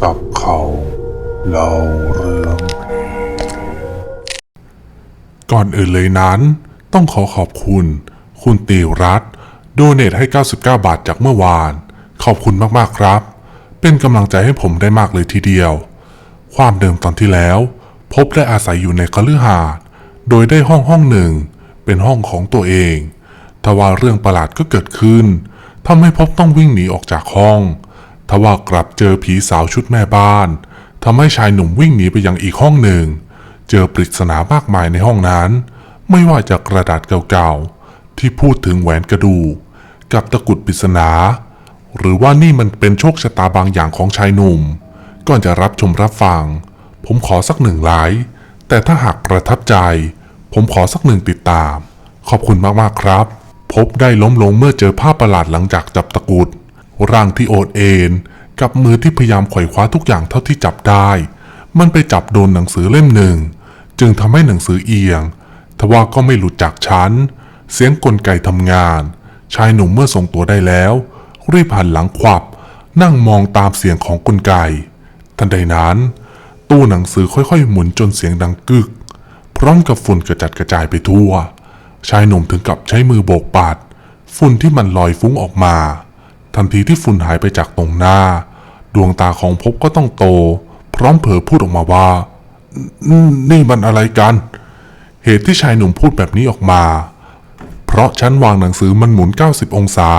จับเขาเล่าเรื่อง ก่อนอื่นเลยนั้น ต้องขอขอบคุณ คุณตีรัตโดเนทให้ 99 บาทจากเมื่อวาน ขอบคุณมากๆครับ เป็นกำลังใจให้ผมได้มากเลยทีเดียว ความเดิมตอนที่แล้ว พบได้อาศัยอยู่ในคฤหาสน์โดยได้ห้องห้องหนึ่ง เป็นห้องของตัวเองทว่าเรื่องประหลาดก็เกิดขึ้นทำให้พบต้องวิ่งหนีออกจากห้อง ทว่ากลับเจอผีสาวชุดแม่บ้านทำให้ชายหนุ่มวิ่งหนีไปยังอีกห้องหนึ่ง เจอปริศนามากมายในห้องนั้น ไม่ว่าจะกระดาษเก่าๆ ที่พูดถึงแหวนกระดูกกับตะกุดปริศนา หรือว่านี่มันเป็นโชคชะตาบางอย่างของชายหนุ่ม ก่อนจะรับชมรับฟัง ผมขอสักหนึ่งไลค์แต่ถ้าหากประทับใจ ผมขอสักหนึ่งติดตาม ขอบคุณมากๆครับ พบได้ล้มลงเมื่อเจอภาพประหลาดหลังจากจับตะกุด ร่างที่โอดเอ็นกับมือที่พยายามไขว่คว้าทุกอย่างเท่าที่จับได้ มันไปจับโดนหนังสือเล่มหนึ่ง จึงทำให้หนังสือเอียง ทว่าก็ไม่หลุดจากชั้น เสียงกลไกทำงาน ชายหนุ่มเมื่อทรงตัวได้แล้ว รีบหันหลังขวับ นั่งมองตามเสียงของกลไก ทันใดนั้น ตู้หนังสือค่อยๆ หมุนจนเสียงดังกึก พร้อมกับฝุ่นกระจัดกระจายไปทั่ว ชายหนุ่มถึงกับใช้มือโบกปัด ฝุ่นที่มันลอยฟุ้งออกมา ทันทีที่ฝุ่นหายไปจากตรงหน้า ดวงตาของพบก็ต้องโต พร้อมเผลอพูดออกมาว่า นี่มันอะไรกัน เหตุที่ชายหนุ่มพูดแบบนี้ออกมา เพราะชั้นวางหนังสือมันหมุน 90 องศา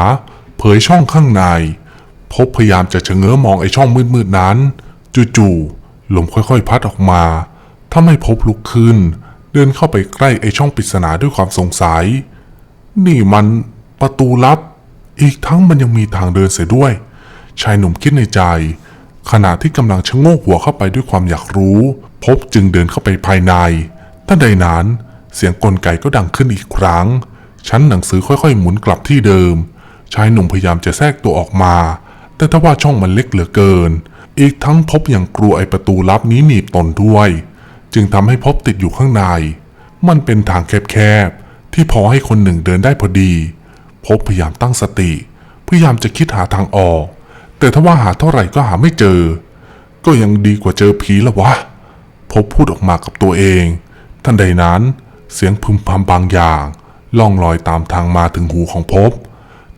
เผยช่องข้างใน พบพยายามจะเฉง้อมองไอ้ช่องมืดๆนั้น จู่ๆลมค่อยๆพัดออกมาทำให้พบลุกขึ้น เดินเข้าไปใกล้ไอ้ช่องปริศนาด้วยความสงสัย นี่มันประตูลับ อีกทั้งมันยังมีทางเดินเสียด้วย ชายหนุ่มคิดในใจ ขณะที่กำลังชะโงกหัวเข้าไปด้วยความอยากรู้ พบจึงเดินเข้าไปภายในทันใดนั้น เสียงกลไกก็ดังขึ้นอีกครั้ง ชั้นหนังสือค่อยๆ หมุนกลับที่เดิม ชายหนุ่มพยายามจะแทรกตัวออกมา แต่ทว่าช่องมันเล็กเหลือเกิน อีกทั้งพบอย่างกลัวไอประตูลับนี้หนีบตนด้วย จึงทำให้พบติดอยู่ข้างใน มันเป็นทางแคบๆที่พอให้คนหนึ่งเดินได้พอดี พบพยายามตั้งสติ พยายามจะคิดหาทางออก แต่ถ้าว่าหาเท่าไหร่ก็หาไม่เจอ ก็ยังดีกว่าเจอผีละวะ พบพูดออกมากับตัวเองทันใดนั้นเสียงพึมพำบางอย่างล่องลอยตามทางมาถึงหูของพบ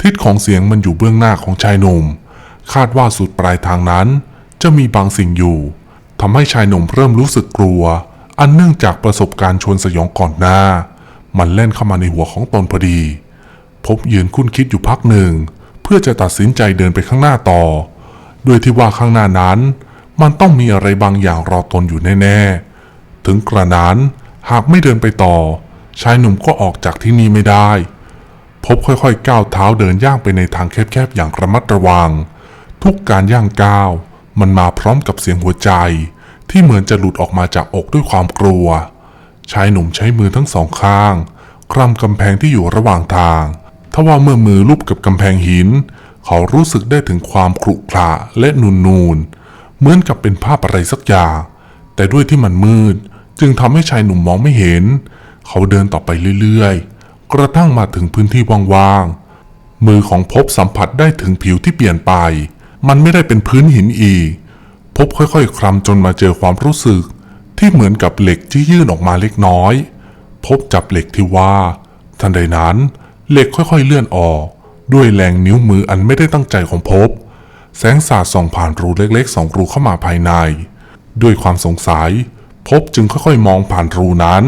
ทิศของเสียงมันอยู่เบื้องหน้าของชายหนุ่ม คาดว่าสุดปลายทางนั้น จะมีบางสิ่งอยู่ทำให้ชายหนุ่มเริ่มรู้สึกกลัว อันเนื่องจากประสบการณ์ชวนสยองก่อนหน้า มันเล่นเข้ามาในหัวของตนพอดี พบยืนคุ้นคิดอยู่พักหนึ่ง เพื่อจะตัดสินใจเดินไปข้างหน้าต่อ ด้วยที่ว่าข้างหน้านั้น มันต้องมีอะไรบางอย่างรอตนอยู่แน่ ๆ ถึงกระนั้นหากไม่เดินไปต่อ ชายหนุ่มก็ออกจากที่นี่ไม่ได้ พบค่อยๆก้าวเท้าเดินย่างไปในทางแคบๆอย่างระมัดระวัง ทุกการย่างก้าวมันมาพร้อมกับเสียงหัวใจ ที่เหมือนจะหลุดออกมาจากอกด้วยความกลัว ชายหนุ่มใช้มือทั้งสองข้างคลำกำแพงที่อยู่ระหว่างทาง ทว่าเมื่อมือลูบกับกำแพงหิน เขารู้สึกได้ถึงความขรุขระและนูนนูนเหมือนกับเป็นภาพอะไรสักอย่าง แต่ด้วยที่มันมืด จึงทำให้ชายหนุ่มมองไม่เห็น เขาเดินต่อไปเรื่อยๆ กระทั่งมาถึงพื้นที่ว่างๆ มือของพบสัมผัสได้ถึงผิวที่เปลี่ยนไป มันไม่ได้เป็นพื้นหินอีก พบค่อยๆ คลำจนมาเจอความรู้สึก ที่เหมือนกับเหล็กที่ยื่นออกมาเล็กน้อย พบจับเหล็กที่ว่า ทันใดนั้นเหล็กค่อยๆเลื่อนออก ด้วยแรงนิ้วมืออันไม่ได้ตั้งใจของพบแสงสาดส่องผ่านรูเล็กๆสองรูเข้ามาภายใน ด้วยความสงสัยพบจึงค่อยๆมองผ่านรูนั้น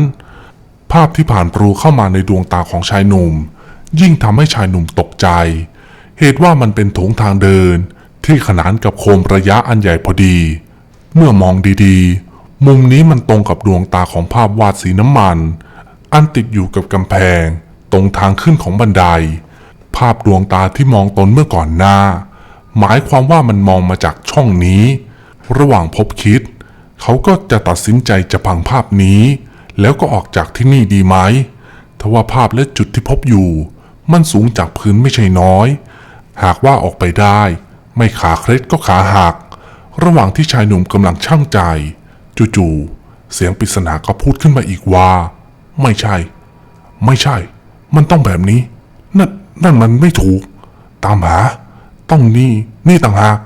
ภาพที่ผ่านรูเข้ามาในดวงตาของชายหนุ่ม ยิ่งทำให้ชายหนุ่มตกใจ เหตุว่ามันเป็นโถงทางเดิน ที่ขนานกับโคมระยะอันใหญ่พอดี เมื่อมองดีๆ มุมนี้มันตรงกับดวงตาของภาพวาดสีน้ำมัน อันติดอยู่กับกำแพง ตรงทางขึ้นของบันได ภาพดวงตาที่มองตนเมื่อก่อนหน้า หมายความว่ามันมองมาจากช่องนี้ ระหว่างพบคิด เขาก็จะตัดสินใจจะพังภาพนี้ แล้วก็ออกจากที่นี่ดีไหมทว่าภาพและจุดที่พบอยู่ มันสูงจากพื้นไม่ใช่น้อย หากว่าออกไปได้ ไม่ขาเคล็ดก็ขาหัก ระหว่างที่ชายหนุ่มกำลังช่างใจ จู่ๆเสียงปริศนาก็พูดขึ้นมาอีกว่า ไม่ใช่ ไม่ใช่ มันต้องแบบนี้ นั่นนั่นมันไม่ถูก ตามหา ต้องนี่ นี่ต่างหาก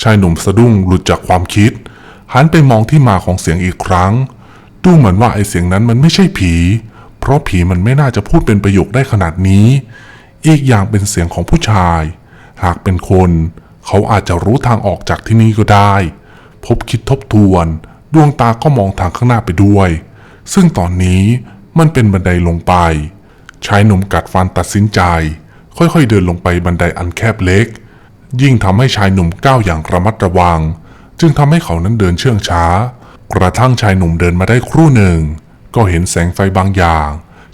ชายหนุ่มสะดุ้งหลุดจากความคิด หันไปมองที่มาของเสียงอีกครั้ง ดูเหมือนว่าไอเสียงนั้นมันไม่ใช่ผี เพราะผีมันไม่น่าจะพูดเป็นประโยคได้ขนาดนี้ อีกอย่างเป็นเสียงของผู้ชาย หากเป็นคน เขาอาจจะรู้ทางออกจากที่นี่ก็ได้ พบคิดทบทวน ดวงตาก็มองทางข้างหน้าไปด้วย ซึ่งตอนนี้มันเป็นบันไดลงไป ชายหนุ่มกัดฟันตัดสินใจ ค่อยๆเดินลงไปบันไดอันแคบเล็ก ยิ่งทำให้ชายหนุ่มก้าวอย่างระมัดระวัง จึงทำให้เขานั้นเดินเชื่องช้า กระทั่งชายหนุ่มเดินมาได้ครู่หนึ่ง ก็เห็นแสงไฟบางอย่าง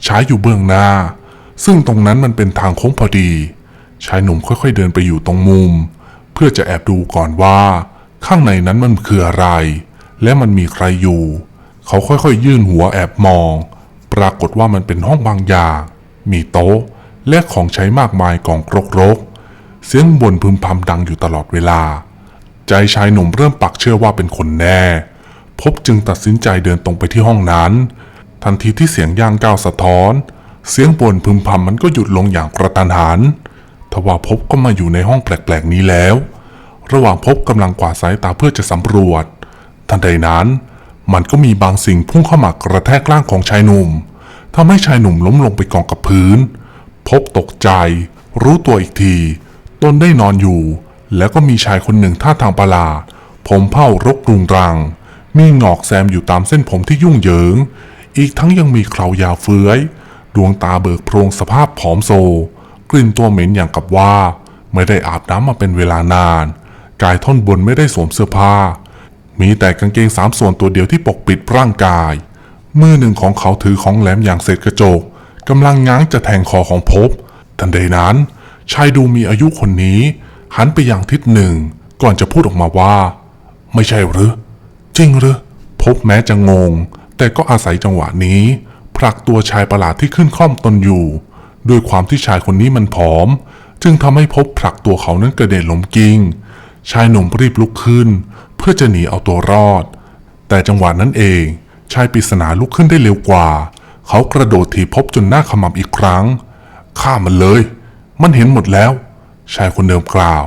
ฉายอยู่เบื้องหน้า ซึ่งตรงนั้นมันเป็นทางโค้งพอดี ชายหนุ่มค่อยๆเดินไปอยู่ตรงมุม เพื่อจะแอบดูก่อนว่า ข้างในนั้นมันคืออะไร และมันมีใครอยู่ เขาค่อยๆ ยื่นหัวแอบมอง ปรากฏว่ามันเป็นห้องบางอย่าง มีโต๊ะ และของใช้มากมายกองรกๆเสียงบ่นพึมพำดังอยู่ตลอดเวลา ใจชายหนุ่มเริ่มปักเชื่อว่าเป็นคนแน่ พบจึงตัดสินใจเดินตรงไปที่ห้องนั้น ทันทีที่เสียงย่างก้าวสะท้อน เสียงบ่นพึมพำมันก็หยุดลงอย่างกระตันหันทว่าพบก็มาอยู่ในห้องแปลกๆนี้แล้ว ระหว่างพบกำลังกวาดสายตาเพื่อจะสำรวจ ทันใดนั้น มันก็มีบางสิ่งพุ่งเข้ามากระแทกร่างของชายหนุ่ม ทำให้ชายหนุ่มล้มลงไปกองกับพื้น พบตกใจ รู้ตัวอีกที ตนได้นอนอยู่ แล้วก็มีชายคนหนึ่งท่าทางประหลาด ผมเผ้ารกรุงรัง มีหงอกแซมอยู่ตามเส้นผมที่ยุ่งเหยิง อีกทั้งยังมีเครายาวเฟื้อย ดวงตาเบิกโพรงสภาพผอมโซ กลิ่นตัวเหม็นอย่างกับว่า ไม่ได้อาบน้ำมาเป็นเวลานาน กายท่อนบนไม่ได้สวมเสื้อผ้า มีแต่กางเกงสามส่วนตัวเดียวที่ปกปิดร่างกาย มือหนึ่งของเขาถือของแหลมอย่างเศษกระจกกำลังง้างจะแทงคอของภพทันใดนั้น ชายดูมีอายุคนนี้ หันไปยังทิศหนึ่ง ก่อนจะพูดออกมาว่า ไม่ใช่หรือ จริงหรือภพแม้จะงง แต่ก็อาศัยจังหวะนี้ ผลักตัวชายประหลาดที่ขึ้นคล่อมตนอยู่ ด้วยความที่ชายคนนี้มันผอม จึงทำให้ภพผลักตัวเขานั้นกระเด็นล้มกิ้งชายหนุ่มรีบลุกขึ้น เพื่อจะหนีเอาตัวรอด แต่จังหวะนั้นเอง ชายปริศนาลุกขึ้นได้เร็วกว่า เขากระโดดถีบพบจนหน้าขมับอีกครั้งฆ่ามันเลย มันเห็นหมดแล้ว ชายคนเดิมกล่าว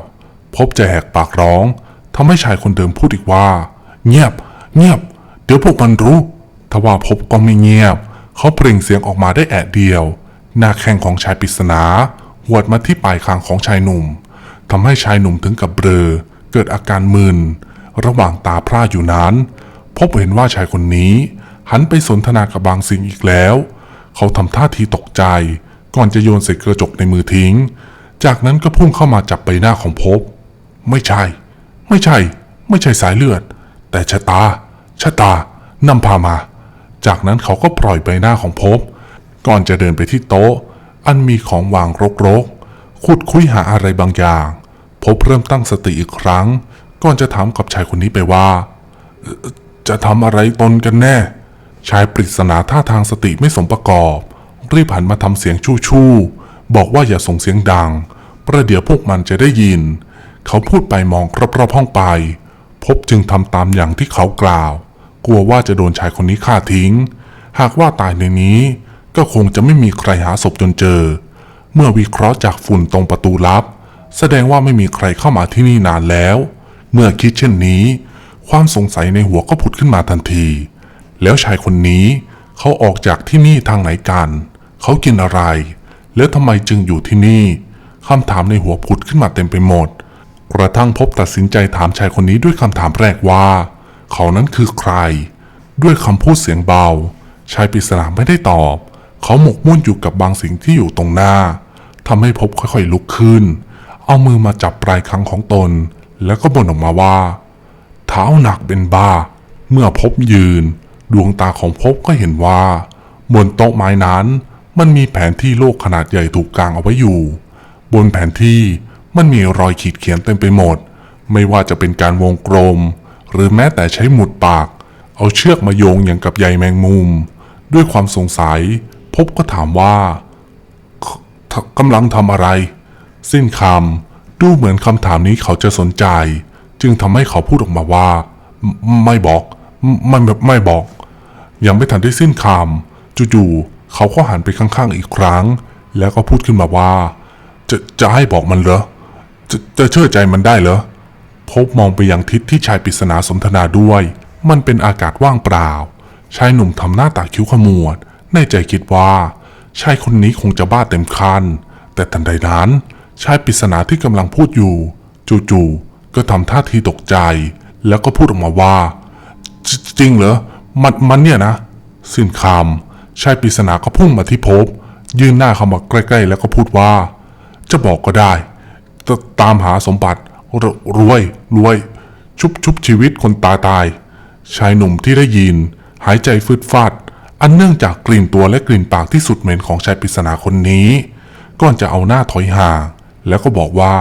พบจะแหกปากร้องทำให้ชายคนเดิมพูดอีกว่า เงียบ เงียบ เดี๋ยวพวกมันรู้ทว่าพบก็ไม่เงียบ เขาเปล่งเสียงออกมาได้แอะเดียว หน้าแข้งของชายปริศนาหวดมาที่ปลายคางของชายหนุ่มทำให้ชายหนุ่มถึงกับเบลอเกิดอาการมึนระหว่างตาพร่าอยู่นั้น พบเห็นว่าชายคนนี้ หันไปสนทนากับบางสิ่งอีกแล้ว เขาทำท่าทีตกใจ ก่อนจะโยนเศษกระจกในมือทิ้ง จากนั้นก็พุ่งเข้ามาจับใบหน้าของพบ ไม่ใช่ ไม่ใช่ ไม่ใช่สายเลือด แต่ชะตา ชะตานำพามา จากนั้นเขาก็ปล่อยใบหน้าของพบ ก่อนจะเดินไปที่โต๊ะ อันมีของวางรกๆขุดคุยหาอะไรบางอย่าง พบเริ่มตั้งสติอีกครั้ง ก่อนจะถามกับชายคนนี้ไปว่า จะทำอะไรตนกันแน่ ชายปริศนาท่าทางสติไม่สมประกอบ รีบหันมาทำเสียงชู่ชู่ๆบอกว่าอย่าส่งเสียงดัง ประเดี๋ยวพวกมันจะได้ยิน เขาพูดไปมองรอบๆห้องไป พบจึงทำตามอย่างที่เขากล่าว กลัวว่าจะโดนชายคนนี้ฆ่าทิ้ง หากว่าตายในนี้ ก็คงจะไม่มีใครหาศพจนเจอ เมื่อวิเคราะห์จากฝุ่นตรงประตูลับ แสดงว่าไม่มีใครเข้ามาที่นี่นานแล้ว เมื่อคิดเช่นนี้ ความสงสัยในหัวก็ผุดขึ้นมาทันที แล้วชายคนนี้เขาออกจากที่นี่ทางไหนกัน เขากินอะไร แล้วทำไมจึงอยู่ที่นี่คำถามในหัวผุดขึ้นมาเต็มไปหมด กระทั่งพบตัดสินใจถามชายคนนี้ด้วยคำถามแรกว่า เขานั้นคือใคร ด้วยคำพูดเสียงเบา ชายปริศนาไม่ได้ตอบ เขาหมกมุ่นอยู่กับบางสิ่งที่อยู่ตรงหน้าทำให้พบค่อยๆลุกขึ้น เอามือมาจับปลายคางของตน แล้วก็บ่นออกมาว่า ท้าหนักเป็นบ้า เมื่อพบยืน ดวงตาของพบก็เห็นว่า บนโต๊ะไม้นั้น มันมีแผนที่โลกขนาดใหญ่ถูกกางเอาไว้อยู่ บนแผนที่มันมีรอยขีดเขียนเต็มไปหมด ไม่ว่าจะเป็นการวงกลม หรือแม้แต่ใช้หมุดปาก เอาเชือกมาโยงอย่างกับใยแมงมุม ด้วยความสงสัย พบก็ถามว่ากำลังทำอะไร สิ้นคำดูเหมือนคำถามนี้เขาจะสนใจ จึงทำให้เขาพูดออกมาว่า ไม่บอกไม่ไม่ไม่บอก ยังไม่ทันได้สิ้นคำจู่ๆเขาก็หันไปข้างๆอีกครั้ง แล้วก็พูดขึ้นมาว่า จะจะให้บอกมันเหรอจะจะเชื่อใจมันได้เหรอพบมองไปยังทิศที่ชายปริศนาสนทนาด้วย มันเป็นอากาศว่างเปล่า ชายหนุ่มทำหน้าตาคิ้วขมวด ในใจคิดว่า ชายคนนี้คงจะบ้าเต็มคัน แต่ทันใดนั้น ชายปริศนาที่กำลังพูดอยู่ จู่ๆ ก็ทำท่าทีตกใจ แล้วก็พูดออกมาว่าจจริงเหรอ มันมันเนี่ยนะ สิ้นคำชายปริศนาก็พุ่งมาที่พบ ยื่นหน้าเข้ามาใกล้ๆ แล้วก็พูดว่า จะบอกก็ได้ตตามหาสมบัติรรวยรวย ชุบชุบชีวิตคนตายตาย ชายหนุ่มที่ได้ยิน หายใจฟืดฟาด อันเนื่องจากกลิ่นตัวและกลิ่นปากที่สุดเหม็นของชายปริศนาคนนี้ ก่อนจะเอาหน้าถอยห่างแล้วก็บอกว่า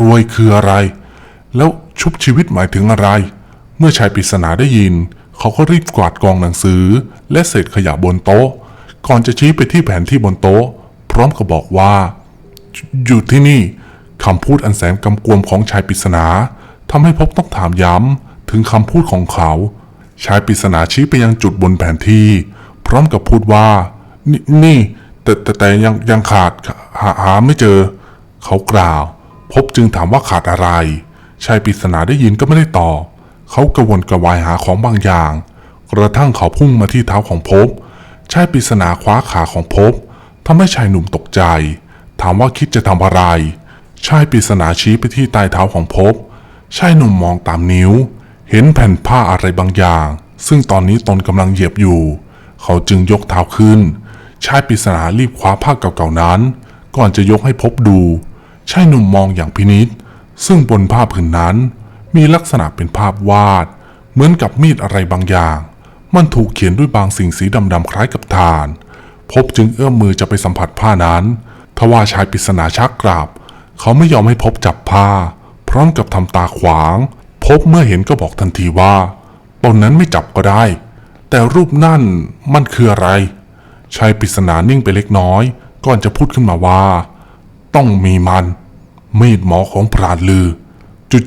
รวยคืออะไร แล้วชุบชีวิตหมายถึงอะไร เมื่อชายปริศนาได้ยิน เขาก็รีบกวาดกองหนังสือ และเศษขยะบนโต๊ะ ก่อนจะชี้ไปที่แผนที่บนโต๊ะ พร้อมกับบอกว่า อยู่ที่นี่คำพูดอันแสนกำกวมของชายปริศนาทำให้พบต้องถามย้ำถึงคำพูดของเขา ชายปริศนาชี้ไปยังจุดบนแผนที่ พร้อมกับพูดว่านี่นี่แต่แต่แต่ยังยังขาดหาหาไม่เจอ เขากล่าว พบจึงถามว่าขาดอะไร ชายปริศนาได้ยินก็ไม่ได้ตอบเขากระวนกระวายหาของบางอย่าง กระทั่งเขาพุ่งมาที่เท้าของภพชายปริศนาคว้าขาของภพทำให้ชายหนุ่มตกใจ ถามว่าคิดจะทำอะไร ชายปริศนาชี้ไปที่ใต้เท้าของภพชายหนุ่มมองตามนิ้ว เห็นแผ่นผ้าอะไรบางอย่าง ซึ่งตอนนี้ตนกำลังเหยียบอยู่ เขาจึงยกเท้าขึ้น ชายปริศนารีบคว้าผ้าเก่าๆนั้น ก่อนจะยกให้พบดู ชายหนุ่มมองอย่างพินิษซึ่งบนผ้าผืนนั้นมีลักษณะเป็นภาพวาด เหมือนกับมีดอะไรบางอย่าง มันถูกเขียนด้วยบางสิ่งสีดำๆคล้ายกับถ่าน พบจึงเอื้อมมือจะไปสัมผัสผ้านั้น ทว่าชายปริศนาชักกราบเขาไม่ยอมให้พบจับผ้า พร้อมกับทำตาขวาง พบเมื่อเห็นก็บอกทันทีว่าตอนนั้นไม่จับก็ได้ แต่รูปนั่นมันคืออะไร ชายปริศนานิ่งไปเล็กน้อย ก่อนจะพูดขึ้นมาว่า ต้องมีมัน มีดหมอของพรานลือ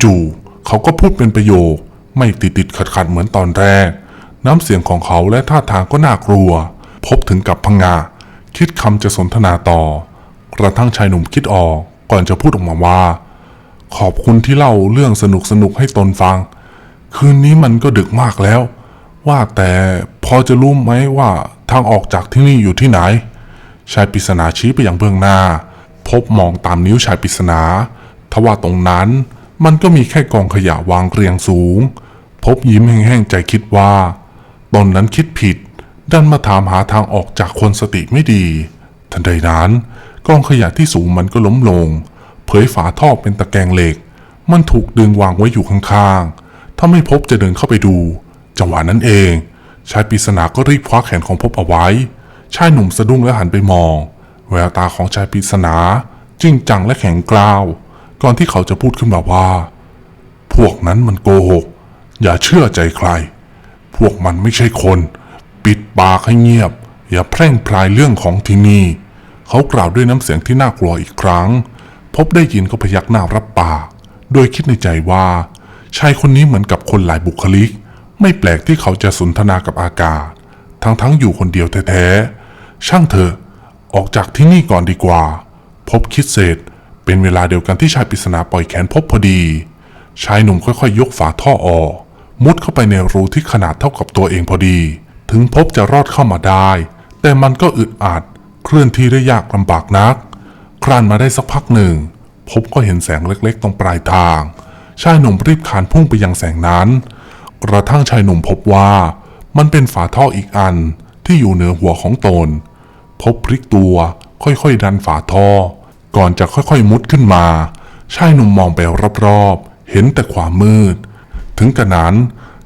จู่ๆเขาก็พูดเป็นประโยค ไม่ติดติดขัดขัดเหมือนตอนแรก น้ำเสียงของเขาและท่าทางก็น่ากลัว พบถึงกับพงงา คิดคำจะสนทนาต่อ กระทั่งชายหนุ่มคิดออกก่อนจะพูดออกมาว่า ขอบคุณที่เล่าเรื่องสนุกสนุกให้ตนฟัง คืนนี้มันก็ดึกมากแล้ว ว่าแต่พอจะรู้ไหมว่าทางออกจากที่นี่อยู่ที่ไหนชายปริศนาชี้ไปยังเบื้องหน้า พบมองตามนิ้วชายปริศนาทว่าตรงนั้นมันก็มีแค่กองขยะวางเรียงสูง พบยิ้มแห้งๆใจคิดว่า ตนนั้นคิดผิด ดันมาถามหาทางออกจากคนสติไม่ดี ทันใดนั้น กองขยะที่สูงมันก็ล้มลง เผยฝาท่อเป็นตะแกรงเหล็ก มันถูกดึงวางไว้อยู่ข้างๆ ถ้าไม่พบจะเดินเข้าไปดู จังหวะนั้นเอง ชายปริศนาก็รีบคว้าแขนของพบเอาไว้ ชายหนุ่มสะดุ้งและหันไปมอง แววตาของชายปริศนาจริงจังและแข็งกร้าว ก่อนที่เขาจะพูดขึ้นมาว่า พวกนั้นมันโกหก อย่าเชื่อใจใคร พวกมันไม่ใช่คน ปิดปากให้เงียบ อย่าแพร่งพรายเรื่องของที่นี่เขากล่าวด้วยน้ำเสียงที่น่ากลัวอีกครั้ง พบได้ยินก็พยักหน้ารับปาก โดยคิดในใจว่า ชายคนนี้เหมือนกับคนหลายบุคลิก ไม่แปลกที่เขาจะสนทนากับอากาศ ทั้งๆอยู่คนเดียวแท้ๆ ช่างเถอะ ออกจากที่นี่ก่อนดีกว่า พบคิดเสร็จเป็นเวลาเดียวกันที่ชายปริศนาปล่อยแขนพบพอดี ชายหนุ่มค่อยๆยกฝาท่อออก มุดเข้าไปในรูที่ขนาดเท่ากับตัวเองพอดี ถึงพบจะรอดเข้ามาได้ แต่มันก็อึดอัด เคลื่อนที่ได้ยากลำบากนักคลานมาได้สักพักหนึ่ง พบก็เห็นแสงเล็กๆ ตรงปลายทาง ชายหนุ่มรีบคลานพุ่งไปยังแสงนั้น กระทั่งชายหนุ่มพบว่า มันเป็นฝาท่ออีกอันที่อยู่เหนือหัวของตน พบพลิกตัว ค่อยๆดันฝาท่อ ก่อนจะค่อยๆมุดขึ้นมา ชายหนุ่มมองไปรอบๆ เห็นแต่ความมืด ถึงกระนั้น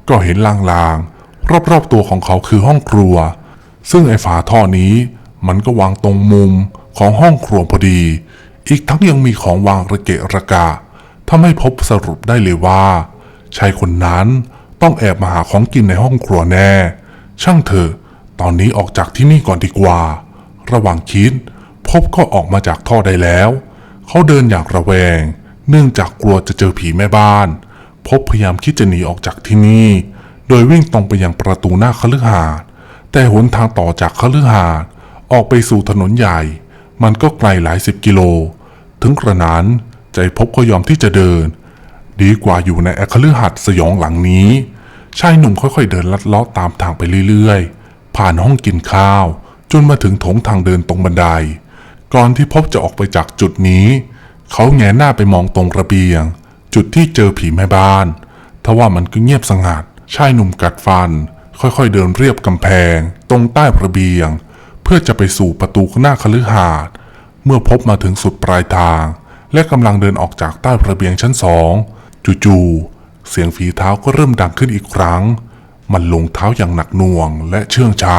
ก็เห็นลางๆ รอบๆตัวของเขาคือห้องครัว ซึ่งไอ้ฝาท่อนี้มันก็วางตรงมุมของห้องครัวพอดี อีกทั้งยังมีของวางระเกะระกะทำให้พบสรุปได้เลยว่าชายคนนั้นต้องแอบมาหาของกินในห้องครัวแน่ ช่างเถอะ ตอนนี้ออกจากที่นี่ก่อนดีกว่า ระหว่างคิด พบก็ออกมาจากท่อได้แล้ว เขาเดินอย่างระแวง เนื่องจากกลัวจะเจอผีแม่บ้าน พบพยายามคิดจะหนีออกจากที่นี่ โดยวิ่งตรงไปยังประตูหน้าคฤหาสน์แต่หนทางต่อจากคฤหาสน์ออกไปสู่ถนนใหญ่ มันก็ไกลหลายสิบกิโล ถึงกระนั้นใจพบก็ยอมที่จะเดิน ดีกว่าอยู่ในแอคฤหัสถ์สยองหลังนี้ชายหนุ่มค่อยๆเดินลัดเลาะตามทางไปเรื่อยๆ ผ่านห้องกินข้าว จนมาถึงโถงทางเดินตรงบันได ก่อนที่พบจะออกไปจากจุดนี้ เขาแงหน้าไปมองตรงระเบียง จุดที่เจอผีแม่บ้านทว่ามันก็เงียบสงัดชายหนุ่มกัดฟัน ค่อยๆเดินเรียบกำแพง ตรงใต้ระเบียง เพื่อจะไปสู่ประตูหน้าคฤหาสน์เมื่อพบมาถึงสุดปลายทาง และกำลังเดินออกจากใต้ระเบียงชั้นสองจู่ๆเสียงฝีเท้าก็เริ่มดังขึ้นอีกครั้ง มันลงเท้าอย่างหนักหน่วงและเชื่องช้า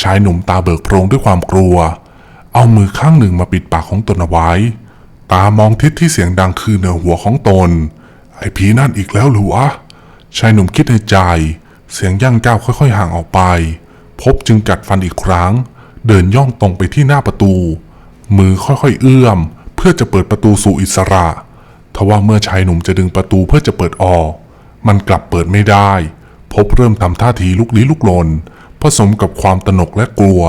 ชายหนุ่มตาเบิกโพรงด้วยความกลัว เอามือข้างหนึ่งมาปิดปากของตนเอาไว้ ตามองทิศที่เสียงดังคือเหนือหัวของตน ไอ้ผีนั่นอีกแล้วหรือวะ ชายหนุ่มคิดในใจ เสียงย่างก้าวค่อยๆห่างออกไป พบจึงกัดฟันอีกครั้ง เดินย่องตรงไปที่หน้าประตู มือค่อยๆเอื้อม เพื่อจะเปิดประตูสู่อิสระทว่าเมื่อชายหนุ่มจะดึงประตูเพื่อจะเปิดออก มันกลับเปิดไม่ได้ พบเริ่มทำท่าทีลุกลี้ลุกลน สมกับความตนกและกลัว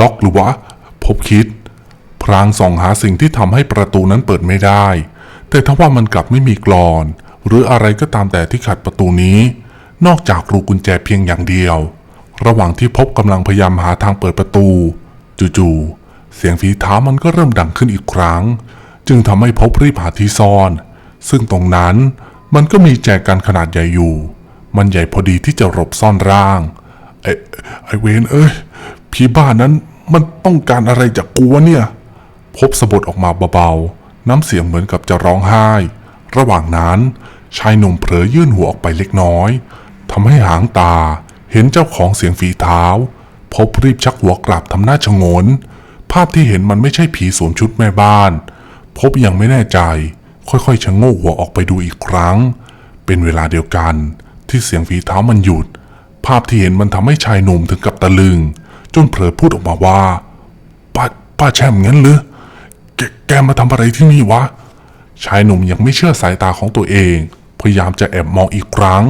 ล็อกหรือวะ พบคิด พรางส่องหาสิ่งที่ทำให้ประตูนั้นเปิดไม่ได้ แต่ทว่ามันกลับไม่มีกรอน หรืออะไรก็ตามแต่ที่ขัดประตูนี้ นอกจากรูกุญแจเพียงอย่างเดียว ระหว่างที่พบกำลังพยายามหาทางเปิดประตู จู่ๆเสียงฝีเท้ามันก็เริ่มดังขึ้นอีกครั้ง จึงทำให้พบรีบหาที่ซ่อน ซึ่งตรงนั้นมันก็มีแจกันขนาดใหญ่อยู่ มันใหญ่พอดีที่จะหลบซ่อนร่าง ไอ้ไอเวนเอ้ยผีบ้านนั้นมันต้องการอะไรจากกูวะเนี่ย พบสะบดออกมาเบาๆ น้ำเสียงเหมือนกับจะร้องไห้ ระหว่างนั้น ชายหนุ่มเผลอยื่นหัวออกไปเล็กน้อยทำให้หางตาเห็นเจ้าของเสียงฝีเท้า พบรีบชักหัวกลับทำหน้าชงน ภาพที่เห็นมันไม่ใช่ผีสวมชุดแม่บ้าน พบยังไม่แน่ใจ ค่อยๆชะโงกหัวออกไปดูอีกครั้ง เป็นเวลาเดียวกันที่เสียงฝีเท้ามันหยุด ภาพที่เห็นมันทำให้ชายหนุ่มถึงกับตะลึง จนเผลอพูดออกมาว่า ป้าป้าแช่มงั้นหรือแกแกมาทำอะไรที่นี่วะ ชายหนุ่มยังไม่เชื่อสายตาของตัวเอง พยายามจะแอบมองอีกครั้ง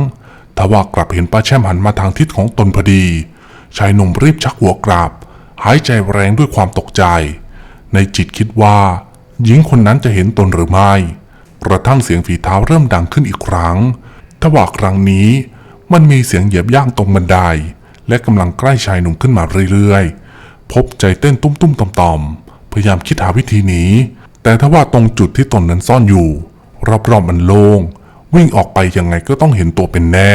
ทว่ากลับเห็นป้าแช่มหันมาทางทิศของตนพอดี ชายหนุ่มรีบชักหัวกลับ หายใจแรงด้วยความตกใจ ในจิตคิดว่า หญิงคนนั้นจะเห็นตนหรือไม่ กระทั่งเสียงฝีเท้าเริ่มดังขึ้นอีกครั้งทว่าครั้งนี้ มันมีเสียงเหยียบย่างตรงบันได และกำลังใกล้ชายหนุ่มขึ้นมาเรื่อยๆ พบใจเต้นตุ้มๆต่อมๆ พยายามคิดหาวิธีหนีแต่ถ้าว่าตรงจุดที่ตนนั้นซ่อนอยู่ รอบๆมันโล่งวิ่งออกไปยังไงก็ต้องเห็นตัวเป็นแน่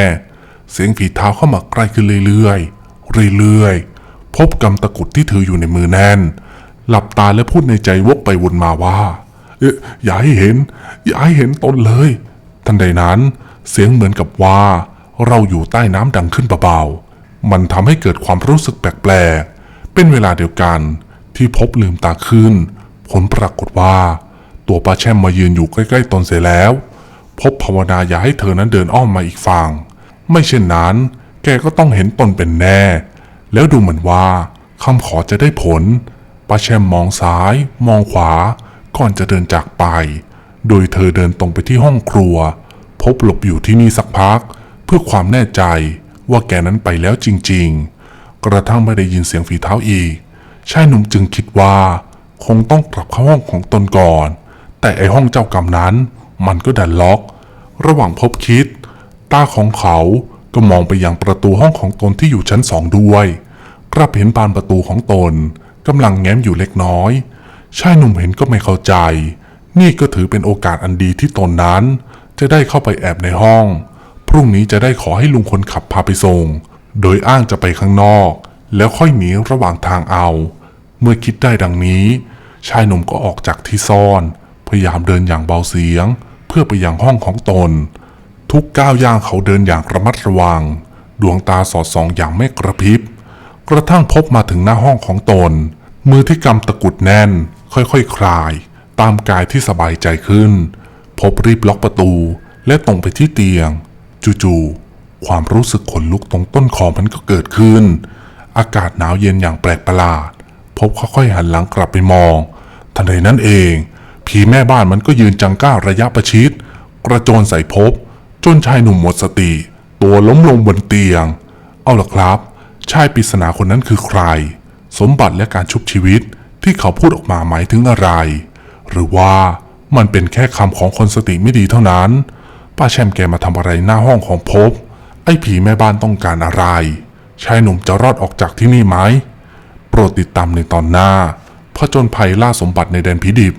เสียงฝีเท้าเข้ามาใกล้ขึ้นเรื่อยๆ เรื่อยๆ พบกำตะกุดที่ถืออยู่ในมือแน่น หลับตาและพูดในใจวกไปวนมาว่า เอ๊ะอย่าให้เห็น อย่าให้เห็นตนเลย ทันใดนั้น เสียงเหมือนกับว่า เราอยู่ใต้น้ำดังขึ้นเบาๆ มันทำให้เกิดความรู้สึกแปลกๆ เป็นเวลาเดียวกันที่พบลืมตาขึ้น ผลปรากฏว่า ตัวป้าแช่มมายืนอยู่ใกล้ๆตนเสียแล้ว พบภาวนาอย่าให้เธอนั้นเดินอ้อมมาอีกฝั่ง ไม่เช่นนั้น แกก็ต้องเห็นตนเป็นแน่ แล้วดูเหมือนว่าคำขอจะได้ผลป้าแช่มมองซ้าย มองขวา ก่อนจะเดินจากไป โดยเธอเดินตรงไปที่ห้องครัว พบหลบอยู่ที่นี่สักพัก เพื่อความแน่ใจว่าแกนั้นไปแล้วจริง ๆ กระทั่งไม่ได้ยินเสียงฝีเท้าอีกชายหนุ่มจึงคิดว่า คงต้องกลับเข้าห้องของตนก่อน แต่ไอห้องเจ้ากรรมนั้น มันก็ดันล็อก ระหว่างพบคิด ตาของเขาก็มองไปยังประตูห้องของตนที่อยู่ชั้นสองด้วย กลับเห็นบานประตูของตนกำลังแง้มอยู่เล็กน้อย ชายหนุ่มเห็นก็ไม่เข้าใจ นี่ก็ถือเป็นโอกาสอันดีที่ตนนั้น จะได้เข้าไปแอบในห้อง รุ่งนี้จะได้ขอให้ลุงคนขับพาไปส่ง โดยอ้างจะไปข้างนอก แล้วค่อยหนีระหว่างทางเอา เมื่อคิดได้ดังนี้ ชายหนุ่มก็ออกจากที่ซ่อน พยายามเดินอย่างเบาเสียง เพื่อไปยังห้องของตน ทุกก้าวย่างเขาเดินอย่างระมัดระวัง ดวงตาสอดส่องอย่างไม่กระพริบ กระทั่งพบมาถึงหน้าห้องของตน มือที่กำตะกุดแน่น ค่อยๆคคลาย ตามกายที่สบายใจขึ้น พบรีบล็อกประตูและตรงไปที่เตียง จู่ๆความรู้สึกขนลุกตรงต้นคอมันก็เกิดขึ้น อากาศหนาวเย็นอย่างแปลกประหลาด พบค่อยๆหันหลังกลับไปมอง ทันใดนั้นเอง ผีแม่บ้านมันก็ยืนจังก้าระยะประชิด กระโจนใส่พบ จนชายหนุ่มหมดสติ ตัวล้มลงบนเตียง เอาล่ะครับ ชายปริศนาคนนั้นคือใคร สมบัติและการชุบชีวิตที่เขาพูดออกมาหมายถึงอะไร หรือว่ามันเป็นแค่คำของคนสติไม่ดีเท่านั้น ป้าแชมแกมาทำอะไรหน้าห้องของพบ ไอ้ผีแม่บ้านต้องการอะไร ชายหนุ่มจะรอดออกจากที่นี่ไหม โปรดติดตามในตอนหน้าผจญภัยล่าสมบัติในแดนผีดิบ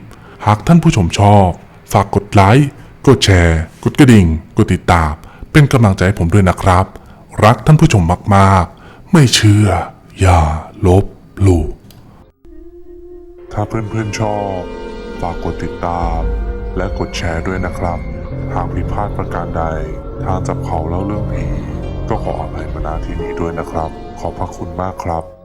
หากท่านผู้ชมชอบ ฝากกดไลค์ กดแชร์ กดกระดิ่ง กดติดตาม เป็นกำลังใจให้ผมด้วยนะครับ รักท่านผู้ชมมากๆ ไม่เชื่อ อย่าลบหลู่ถ้าเพื่อนๆชอบ ฝากกดติดตาม และกดแชร์ด้วยนะครับ หากผิดพลาดประการใด ทางจับเขาเล่าเรื่องผี ก็ขออภัยมาณที่นี้ด้วยนะครับ ขอบพระคุณมากครับ